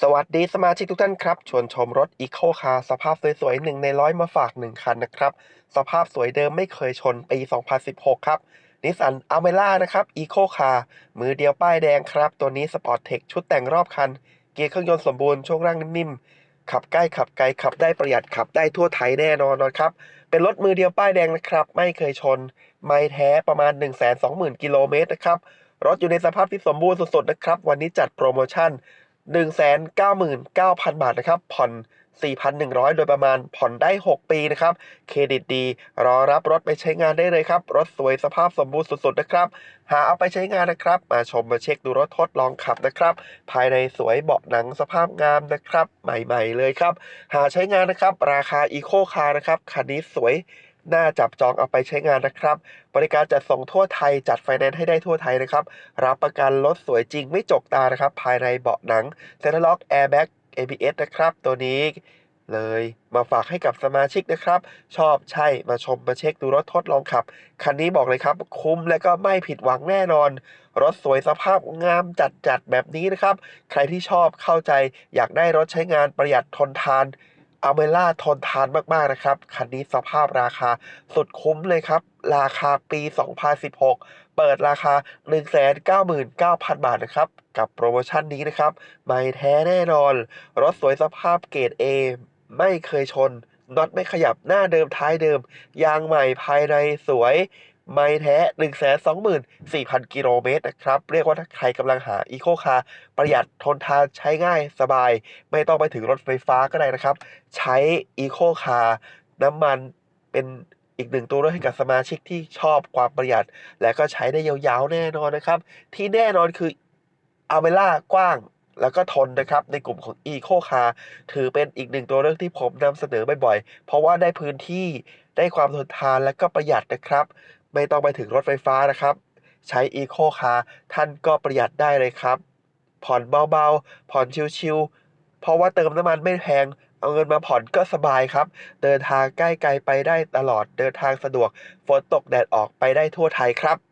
สวัสดีสมาชิกทุกท่านครับ ชวนชมรถ Eco Car สภาพสวยๆหนึ่งในร้อยมาฝาก 1 คันนะครับ สภาพสวยเดิมไม่เคยชน ปี 2016 ครับนิสสันอ l เมล่านะครับ Eco Car มือเดียวป้ายแดงครับ ตัวนี้ Sport Tech ชุดแต่งรอบคัน เกียร์เครื่องยนต์สมบูรณ์ ช่วงล่างนิ่มๆ ขับใกล้ขับไกลขับได้ประหยัดขับได้ทั่วไทยแน่นอนนะครับ เป็นรถมือเดียวป้ายแดงนะครับ ไม่เคยชน ไม่แท้ประมาณ 120,000กิโลเมตรนะครับ รถอยู่ในสภาพที่สมบูรณ์สุดๆนะครับ วันนี้จัดโปรโมชั่น 199,000 บาทนะครับ ผ่อน 4,100 โดยประมาณผ่อนได้ 6 ปีนะครับ เครดิตดี รอรับรถไปใช้งานได้เลยครับ รถสวยสภาพสมบูรณ์สุดๆนะครับ หาเอาไปใช้งานนะครับ มาชมมาเช็คดูรถทดลองขับนะครับ ภายในสวยเบาะหนังสภาพงามนะครับ ใหม่ๆเลยครับ หาใช้งานนะครับ ราคา Eco Car นะครับ คันนี้สวยน่าจับจองเอาไปใช้งานนะครับ บริการจัดส่งทั่วไทยจัดไฟแนนซ์ให้ได้ทั่วไทยนะครับ รับประกันรถสวยจริงไม่จกตานะครับ ภายในเบาะหนังเซ็นทรัลล็อกแอร์แบ็ก ABS นะครับ ตัวนี้เลยมาฝากให้กับสมาชิกนะครับ ชอบใช่มาชมมาเช็คดูรถทดลองขับ คันนี้บอกเลยครับ คุ้มและก็ไม่ผิดหวังแน่นอน รถสวยสภาพงามจัดๆแบบนี้นะครับ ใครที่ชอบเข้าใจอยากได้รถใช้งานประหยัดทนทานอเมล่าทนทานมาก ๆ นะครับ คันนี้สภาพราคาสุดคุ้มเลยครับ ราคาปี 2016 เปิดราคา 199,000 บาทนะครับ กับโปรโมชั่นนี้นะครับ ไม่แท้แน่นอน รถสวยสภาพเกรด A ไม่เคยชน น็อตไม่ขยับหน้าเดิมท้ายเดิม ยางใหม่ภายในสวย ไม่แท้ 124,000 กิโลเมตรนะครับ เรียกว่าถ้าใครกำลังหา Eco Car ประหยัดทนทานใช้ง่ายสบาย ไม่ต้องไปถึงรถไฟฟ้าก็ได้นะครับ ใช้ Eco Car น้ำมันเป็น อีกหนึ่งตัวเลือกให้กับสมาชิกที่ชอบความประหยัด และก็ใช้ได้ยาวๆแน่นอนนะครับ ที่แน่นอนคืออ l เ e ล่ากว้างแล้วก็ทนนะครับในกลุ่มของ Eco Car ถือเป็นอีกหนึ่งตัวเลือกที่ผมนำเสนอบ่อยๆ เพราะว่าได้พื้นที่ได้ความทนทานและก็ประหยัดนะครับ ไม่ต้องไปถึงรถไฟฟ้านะครับ ใช้ Eco Car ท่านก็ประหยัดได้เลยครับ ผ่อนเบาๆ ผ่อนชิวๆเพราะว่าเติมน้ำมันไม่แพง เอาเงินมาผ่อนก็สบายครับ เดินทางใกล้ไกลไปได้ตลอด เดินทางสะดวก ฝนตกแดดออกไปได้ทั่วไทยครับ